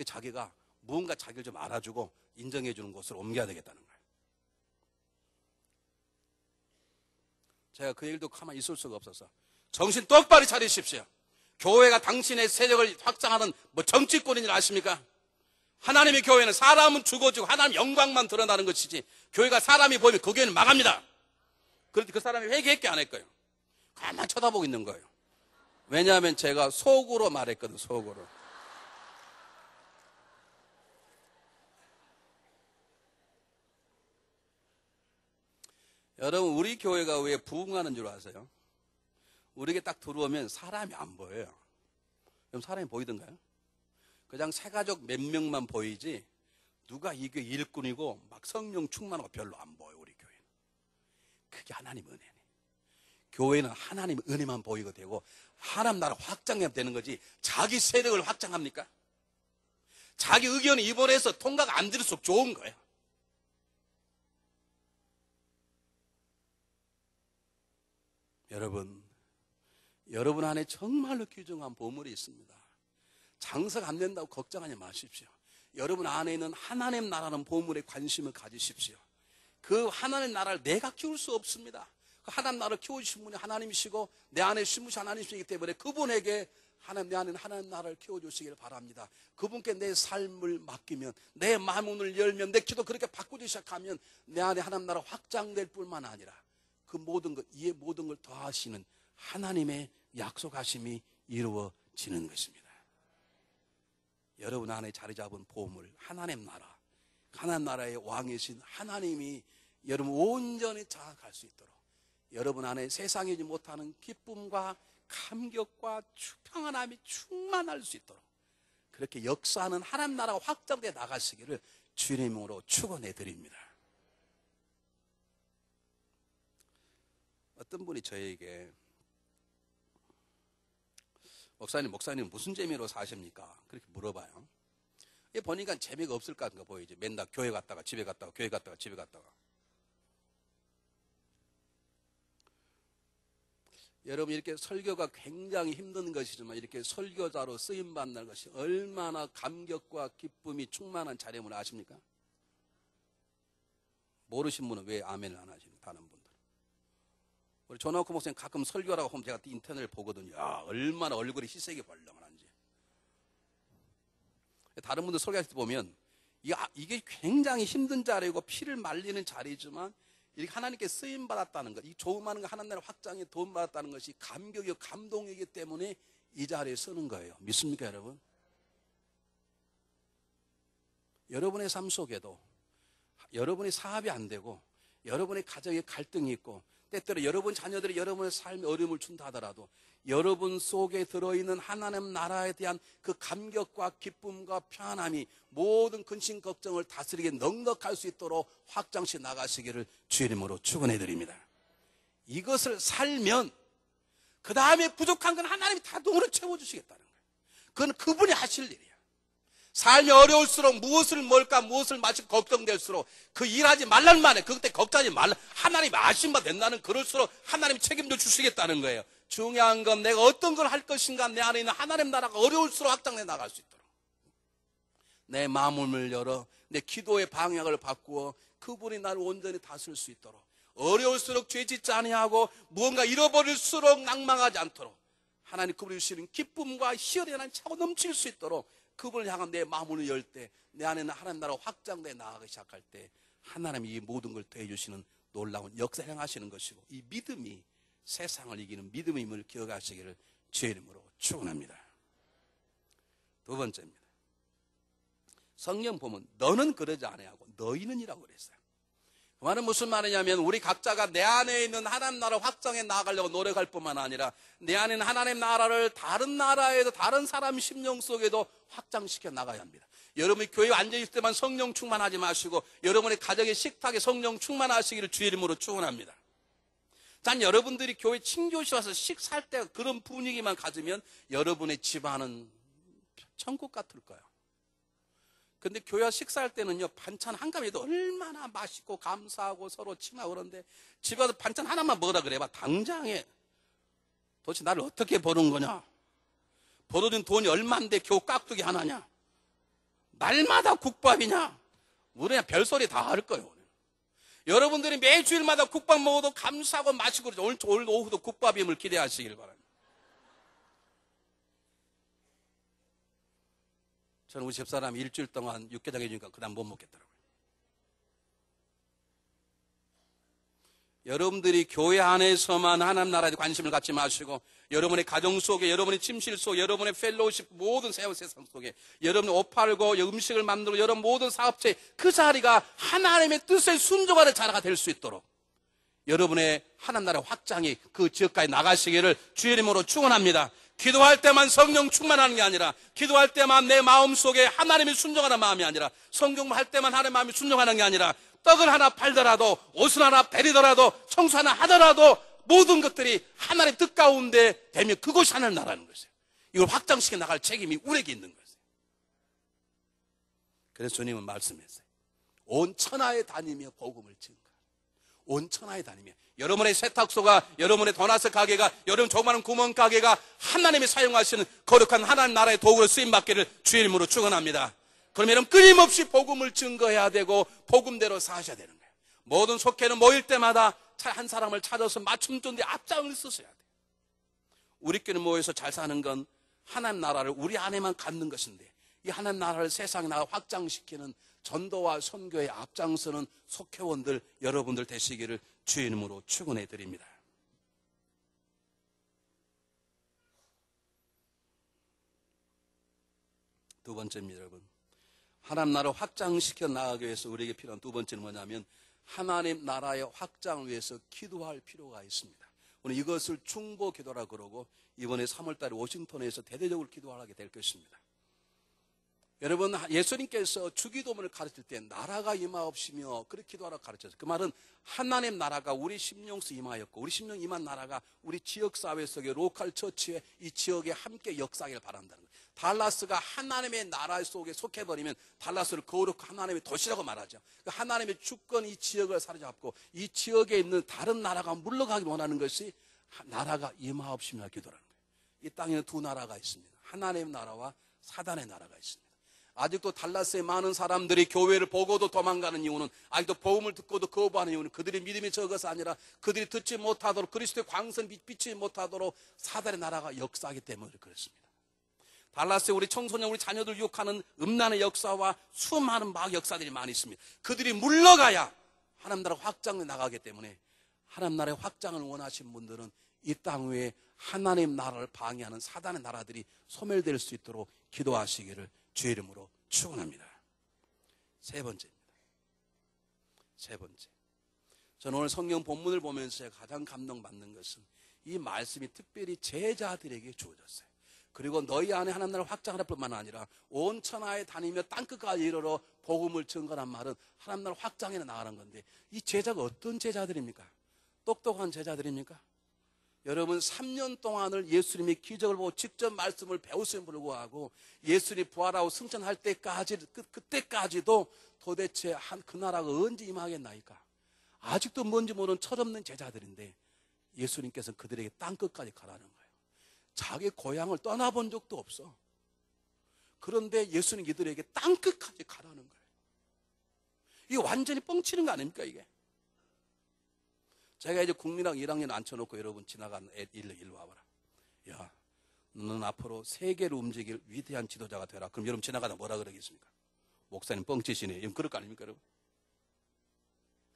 그 자기가 무언가 자기를 좀 알아주고 인정해 주는 곳으로 옮겨야 되겠다는 거예요. 제가 그 얘기도 가만히 있을 수가 없어서 정신 똑바로 차리십시오. 교회가 당신의 세력을 확장하는 뭐 정치권인 줄 아십니까? 하나님의 교회는 사람은 죽어지고 하나님 영광만 드러나는 것이지 교회가 사람이 보이면 그 교회는 망합니다. 그런데 그 사람이 회개했게 안 했거예요. 가만 쳐다보고 있는 거예요. 왜냐하면 제가 속으로 말했거든, 속으로. 여러분, 우리 교회가 왜 부흥하는 줄 아세요? 우리에게 딱 들어오면 사람이 안 보여요. 그럼 사람이 보이던가요? 그냥 새 가족 몇 명만 보이지, 누가 이 교회 일꾼이고 막 성령 충만하고 별로 안 보여, 우리 교회는. 그게 하나님 은혜네. 교회는 하나님 은혜만 보이고 되고, 하나님 나라 확장하면 되는 거지, 자기 세력을 확장합니까? 자기 의견이 이번에서 통과가 안 될수록 좋은 거예요. 여러분, 여러분 안에 정말로 귀중한 보물이 있습니다. 장사가 안 된다고 걱정하지 마십시오. 여러분 안에 있는 하나님 나라는 보물에 관심을 가지십시오. 그 하나님 나라를 내가 키울 수 없습니다. 그 하나님 나라를 키워주신 분이 하나님이시고 내 안에 심으신 하나님이시기 때문에 그분에게 하나님 내 안에 하나님 나라를 키워주시기를 바랍니다. 그분께 내 삶을 맡기면 내 마음을 열면 내 기도 그렇게 바꾸기 시작하면 내 안에 하나님 나라 확장될 뿐만 아니라 그 모든 것, 이에 모든 걸 더하시는 하나님의 약속하심이 이루어지는 것입니다. 여러분 안에 자리 잡은 보물, 하나님 나라, 하나님 나라의 왕이신 하나님이 여러분 온전히 장악할 수 있도록 여러분 안에 세상이지 못하는 기쁨과 감격과 평안함이 충만할 수 있도록 그렇게 역사하는 하나님 나라가 확장돼 나가시기를 주님으로 축원해 드립니다. 어떤 분이 저에게 목사님, 목사님 무슨 재미로 사십니까? 그렇게 물어봐요. 보니까 재미가 없을 것 같은 거 보이지. 맨날 교회 갔다가 집에 갔다가 교회 갔다가 집에 갔다가. 여러분 이렇게 설교가 굉장히 힘든 것이지만 이렇게 설교자로 쓰임 받는 것이 얼마나 감격과 기쁨이 충만한 자리임을 아십니까? 모르신 분은 왜 아멘을 안 하시는 다른 분들. 우리 조나코 목사님 가끔 설교라고 하면 제가 인터넷을 보거든요. 야, 얼마나 얼굴이 희색이 벌렁한지. 다른 분들 설교할 때 보면 아, 이게 굉장히 힘든 자리고 피를 말리는 자리지만 이렇게 하나님께 쓰임 받았다는 것, 이 조음하는 것 하나님 나라 확장에 도움 받았다는 것이 감격이고 감동이기 때문에 이 자리에 서는 거예요. 믿습니까, 여러분? 여러분의 삶 속에도 여러분의 사업이 안 되고 여러분의 가정에 갈등이 있고 때때로 여러분 자녀들이 여러분의 삶에 어려움을 준다 하더라도 여러분 속에 들어있는 하나님 나라에 대한 그 감격과 기쁨과 편안함이 모든 근심 걱정을 다스리게 넉넉할 수 있도록 확장시 나가시기를 주님으로 축원해 드립니다. 이것을 살면 그 다음에 부족한 건 하나님이 다 동으로 채워주시겠다는 거예요. 그건 그분이 하실 일이에요. 삶이 어려울수록 무엇을 먹을까 무엇을 마실 걱정될수록 그 일하지 말란 말에 그때 걱정하지 말라. 하나님 아신바 된다는 그럴수록 하나님이 책임져 주시겠다는 거예요. 중요한 건 내가 어떤 걸 할 것인가 내 안에 있는 하나님 나라가 어려울수록 확장해 나갈 수 있도록. 내 마음을 열어. 내 기도의 방향을 바꾸어. 그분이 나를 온전히 다스릴 수 있도록. 어려울수록 죄짓지 아니하고 무언가 잃어버릴수록 낭망하지 않도록. 하나님 그분이 주시는 기쁨과 희열이 하나님 차고 넘칠 수 있도록 그분을 향한 내 마음을 열 때, 내 안에는 하나님 나라 확장돼 나가기 시작할 때, 하나님이 이 모든 걸 더해주시는 놀라운 역사 행하시는 것이고, 이 믿음이 세상을 이기는 믿음임을 기억하시기를 주의 이름으로 축원합니다. 두 번째입니다. 성령 보면 너는 그러지 아니하고 너희는이라고 그랬어요. 그 말은 무슨 말이냐면 우리 각자가 내 안에 있는 하나님 나라 확장해 나가려고 노력할 뿐만 아니라 내 안에 있는 하나님 나라를 다른 나라에도 다른 사람 심령 속에도 확장시켜 나가야 합니다. 여러분이 교회 앉아있을 때만 성령 충만하지 마시고 여러분의 가정의 식탁에 성령 충만하시기를 주의 이름으로 축원합니다. 단 여러분들이 교회 친교시 와서 식사할 때 그런 분위기만 가지면 여러분의 집안은 천국 같을 거예요. 근데 교회 식사할 때는요, 반찬 한 가지도 얼마나 맛있고 감사하고 서로 친하고 그런데 집에 가서 반찬 하나만 먹으라 그래 봐. 당장에 도대체 나를 어떻게 버는 거냐? 벌어진 돈이 얼마인데 겨우 깍두기 하나냐? 날마다 국밥이냐? 우리는 별소리 다 할 거예요. 여러분들이 매주일마다 국밥 먹어도 감사하고 그러죠. 오늘, 오늘 오후도 국밥임을 기대하시길 바랍니다. 저는 우리 집사람이 일주일 동안 육개장 해주니까 그 다음 못 먹겠더라고요. 여러분들이 교회 안에서만 하나님 나라에 관심을 갖지 마시고 여러분의 가정 속에 여러분의 침실 속에 여러분의 펠로우십 모든 세상 속에 여러분의 옷 팔고 음식을 만들고 여러분 모든 사업체 그 자리가 하나님의 뜻에 순종하는 자리가 될 수 있도록 여러분의 하나님 나라 확장이 그 지역까지 나가시기를 주의 이름으로 축원합니다. 기도할 때만 성령 충만하는 게 아니라 기도할 때만 내 마음 속에 하나님이 순종하는 마음이 아니라 성경 할 때만 하나님의 마음이 순종하는 게 아니라 떡을 하나 팔더라도 옷을 하나 베리더라도 청소 하나 하더라도 모든 것들이 하나님 뜻 가운데 되면 그것이 하나님 나라는 것이에요. 이걸 확장시켜 나갈 책임이 우리에게 있는 것이에요. 그래서 주님은 말씀했어요. 온 천하에 다니며 복음을 증가. 온 천하에 다니며 여러분의 세탁소가 여러분의 도나스 가게가 여러분 조그마한 구멍 가게가 하나님이 사용하시는 거룩한 하나님 나라의 도구로 쓰임 받기를 이름으로 축원합니다. 그러면 끊임없이 복음을 증거해야 되고 복음대로 사셔야 되는 거예요. 모든 속회는 모일 때마다 한 사람을 찾아서 맞춤전대 앞장을 쓰셔야 돼요. 우리끼리 모여서 잘 사는 건 하나님 나라를 우리 안에만 갖는 것인데 이 하나님 나라를 세상에 나가 확장시키는 전도와 선교의 앞장서는 속회원들 여러분들 되시기를 주의 이름으로 축원해 드립니다. 두 번째입니다, 여러분. 하나님 나라를 확장시켜 나가기 위해서 우리에게 필요한 두 번째는 뭐냐면 하나님 나라의 확장을 위해서 기도할 필요가 있습니다. 오늘 이것을 중보 기도라 그러고 이번에 3월달에 워싱턴에서 대대적으로 기도하게 될 것입니다. 여러분 예수님께서 주기도문을 가르칠 때 나라가 임하옵시며 그렇게 기도하라 가르쳤어요. 그 말은 하나님 나라가 우리 심령수 임하였고 우리 심령 임한 나라가 우리 지역 사회 속에 로컬 처치에 이 지역에 함께 역사하길 바란다는 거예요. 달라스가 하나님의 나라 속에 속해 버리면 달라스를 거룩 하나님의 도시라고 말하죠. 그 하나님의 주권 이 지역을 사로잡고 이 지역에 있는 다른 나라가 물러가기 원하는 것이 나라가 임하옵시며 기도라는 거예요. 이 땅에는 두 나라가 있습니다. 하나님의 나라와 사단의 나라가 있습니다. 아직도 달라스의 많은 사람들이 교회를 보고도 도망가는 이유는 아직도 복음을 듣고도 거부하는 이유는 그들의 믿음이 적어서 아니라 그들이 듣지 못하도록 그리스도의 광선 빛비지 못하도록 사단의 나라가 역사하기 때문에 그렇습니다. 달라스에 우리 청소년, 우리 자녀들 유혹하는 음란의 역사와 수많은 막 역사들이 많이 있습니다. 그들이 물러가야 하나님 나라 확장에 나가기 때문에 하나님 나라의 확장을 원하시는 분들은 이 땅 위에 하나님 나라를 방해하는 사단의 나라들이 소멸될 수 있도록 기도하시기를 주의 이름으로 축원합니다. 세 번째입니다. 세 번째. 저는 오늘 성경 본문을 보면서 가장 감동받는 것은 이 말씀이 특별히 제자들에게 주어졌어요. 그리고 너희 안에 하나님 나라를 확장할 뿐만 아니라 온 천하에 다니며 땅끝까지 이르러 복음을 증거란 말은 하나님 나라 확장해 나가는 건데 이 제자가 어떤 제자들입니까? 똑똑한 제자들입니까? 여러분 3년 동안을 예수님이 기적을 보고 직접 말씀을 배웠음에 불구하고 예수님이 부활하고 승천할 때까지 그, 그때까지도 도대체 한 그 나라가 언제 임하겠나이까? 아직도 뭔지 모르는 철없는 제자들인데 예수님께서 그들에게 땅 끝까지 가라는 거예요. 자기 고향을 떠나본 적도 없어. 그런데 예수님 이들에게 땅 끝까지 가라는 거예요. 이게 완전히 뻥치는 거 아닙니까 이게? 제가 이제 국민학 1학년 앉혀놓고 여러분 지나간 애, 일로, 일로 와봐라. 야, 너는 앞으로 세계를 움직일 위대한 지도자가 되라. 그럼 여러분 지나가다 뭐라 그러겠습니까? 목사님 뻥치시네. 그럴 거 아닙니까, 여러분?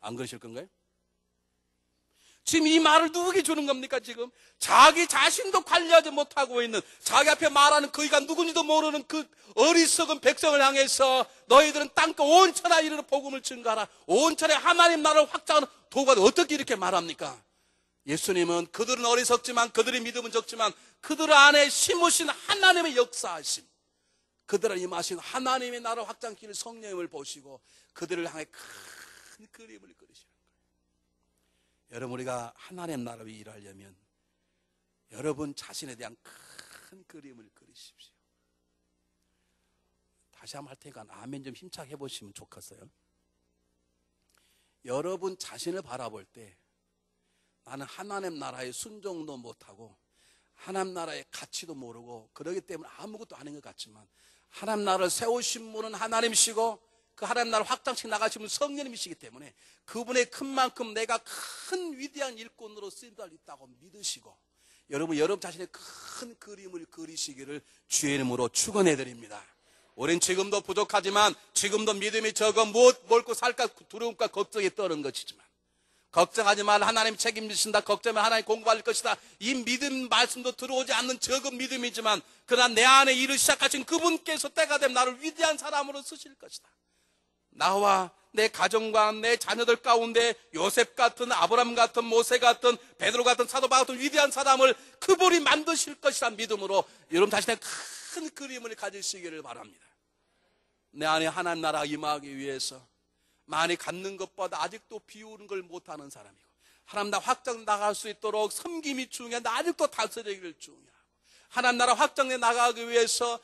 안 그러실 건가요? 지금 이 말을 누구에게 주는 겁니까, 지금? 자기 자신도 관리하지 못하고 있는, 자기 앞에 말하는 그이가 누군지도 모르는 그 어리석은 백성을 향해서 너희들은 땅끝 온 천하 이르러 복음을 증가하라. 온 천하에 하나님 나라를 확장하는 도가 어떻게 이렇게 말합니까? 예수님은 그들은 어리석지만 그들의 믿음은 적지만 그들 안에 심으신 하나님의 역사하심, 그들을 임하신 하나님의 나라 확장기를 성령님을 보시고 그들을 향해 큰 그림을 그리시는 여러분 우리가 하나님 나라를 일하려면 여러분 자신에 대한 큰 그림을 그리십시오. 다시 한번 할 테니까 아멘 좀 힘차게 해보시면 좋겠어요. 여러분 자신을 바라볼 때 나는 하나님 나라의 순종도 못하고 하나님 나라의 가치도 모르고 그러기 때문에 아무것도 아닌 것 같지만 하나님 나라를 세우신 분은 하나님이시고 그 하나님 나라를 확장시 나가신 분은 성령님이시기 때문에 그분의 큰 만큼 내가 큰 위대한 일꾼으로 쓰임받을 있다고 믿으시고 여러분 여러분 자신의 큰 그림을 그리시기를 주의 이름으로 축원해 드립니다. 우린 지금도 부족하지만 지금도 믿음이 적어 무엇 먹고 살까 두려움과 걱정이 떠는 것이지만 걱정하지 말 하나님 책임지신다. 걱정하면 하나님 공부할 것이다. 이 믿음 말씀도 들어오지 않는 적은 믿음이지만 그러나 내 안에 일을 시작하신 그분께서 때가 되면 나를 위대한 사람으로 쓰실 것이다 나와 내 가정과 내 자녀들 가운데 요셉 같은 아브람 같은 모세 같은 베드로 같은 사도 바울 같은 위대한 사람을 그분이 만드실 것이란 믿음으로 여러분 자신의 큰 그림을 가지시기를 바랍니다. 내 안에 하나님 나라 임하기 위해서 많이 갖는 것보다 아직도 비우는 걸 못하는 사람이고 하나님 나라 확장 나갈 수 있도록 섬김이 중요한데 아직도 다스리기를 중요하고 하나님 나라 확장해 나가기 위해서